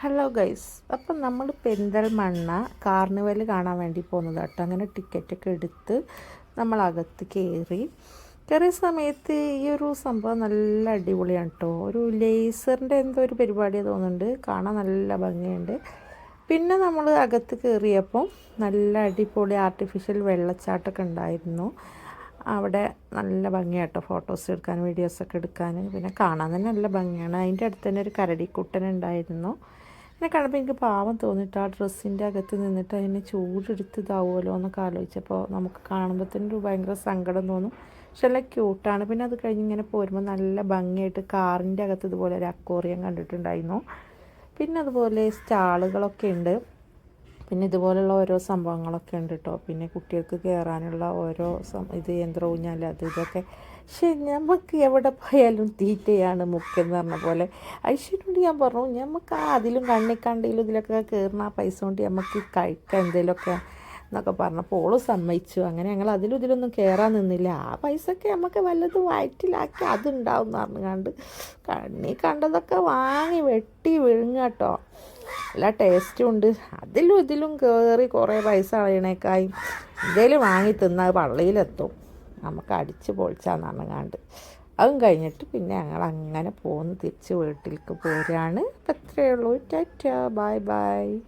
Hello guys അപ്പം നമ്മൾ Perinthalmanna carnival കാണാൻ വേണ്ടി പോകുന്നത് കേട്ടോ. അങ്ങനെ ടിക്കറ്റൊക്കെ എടുത്ത് നമ്മൾ അകത്ത് കയറി. കയറിയ സമയത്ത് ഈ ഒരു സംഭവം നല്ല അടിപൊളിയാണ് കേട്ടോ. ഒരു ലേസറിന്റെ എന്തോ ഒരു പരിപാടി തോന്നുന്നുണ്ട്. കാണാൻ നല്ല ഭംഗിയുണ്ട്. പിന്നെ നമ്മൾ അകത്ത് കയറിയപ്പോൾ നല്ല അടിപൊളി ആർട്ടിഫിഷ്യൽ വെള്ളച്ചാട്ടമൊക്കെ ഉണ്ടായിരുന്നു. അവിടെ നല്ല ഭംഗിയാട്ടോ ഫോട്ടോസ് എടുക്കാൻ വീഡിയോസൊക്കെ എടുക്കാൻ പിന്നെ കാണാൻ തന്നെ നല്ല ഭംഗിയാണ്. അതിന്റെ അടുത്ത് തന്നെ ഒരു കരടിക്കുട്ടൻ ഉണ്ടായിരുന്നു. എന്നെ കണ്ടപ്പോൾ എനിക്ക് പാവം തോന്നിയിട്ട് ആ ഡ്രസ്സിന്റെ അകത്ത് നിന്നിട്ട് അതിനെ ചൂടെടുത്ത് ഇതാവുമല്ലോ എന്നൊക്കെ ആലോചിച്ചപ്പോൾ നമുക്ക് കാണുമ്പോൾ തന്നെ ഒരു ഭയങ്കര സങ്കടം തോന്നും. പക്ഷെ നല്ല ക്യൂട്ടാണ് പിന്നെ അത് കഴിഞ്ഞ് ഇങ്ങനെ പോരുമ്പോൾ നല്ല ഭംഗിയായിട്ട് കാറിന്റെ അകത്ത് ഇതുപോലെ ഒരു അക്കോറിയം കണ്ടിട്ടുണ്ടായിരുന്നു. പിന്നെ അതുപോലെ സ്റ്റാളുകളൊക്കെ ഉണ്ട്. പിന്നെ ഇതുപോലുള്ള ഓരോ സംഭവങ്ങളൊക്കെ ഉണ്ട് കേട്ടോ പിന്നെ കുട്ടികൾക്ക് കയറാനുള്ള ഓരോ ഇത് യന്ത്ര ഊഞ്ഞാൽ അത് ഇതൊക്കെ. പക്ഷേ നമുക്ക് എവിടെ പോയാലും തീറ്റയാണ് മുക്കെന്ന് പറഞ്ഞ പോലെ. ഐശ്വര്യോട് ഞാൻ പറഞ്ഞു നമുക്ക് അതിലും കണ്ണിക്കണ്ടിയിലും ഇതിലൊക്കെ കയറുന്ന ആ പൈസ കൊണ്ട് നമുക്ക് കഴിക്കാം എന്തെങ്കിലുമൊക്കെ എന്നൊക്കെ പറഞ്ഞപ്പോൾ ഓൾ സമ്മതിച്ചു. അങ്ങനെ ഞങ്ങൾ അതിലും ഇതിലൊന്നും കയറാൻ നിന്നില്ല. ആ പൈസയൊക്കെ നമുക്ക് വല്ലതും വയറ്റിലാക്കി അതുണ്ടാവും എന്ന് പറഞ്ഞുകൊണ്ട് കണ്ണി കണ്ടതൊക്കെ വാങ്ങി വെട്ടി വിഴുങ്ങ നല്ല ടേസ്റ്റും ഉണ്ട്. അതിലും ഇതിലും കയറി കുറേ പൈസ കളയണേക്കായി എന്തേലും വാങ്ങി തിന്നാൽ പള്ളിയിലെത്തും. നമുക്ക് അടിച്ച് പൊളിച്ചാന്നാണ് കണ്ട്. അതും കഴിഞ്ഞിട്ട് പിന്നെ ഞങ്ങൾ അങ്ങനെ പോന്ന് തിരിച്ച് വീട്ടിലേക്ക് പോരാണ്. അപ്പം ഇത്രയേ ഉള്ളൂ. ടാറ്റ. Bye bye.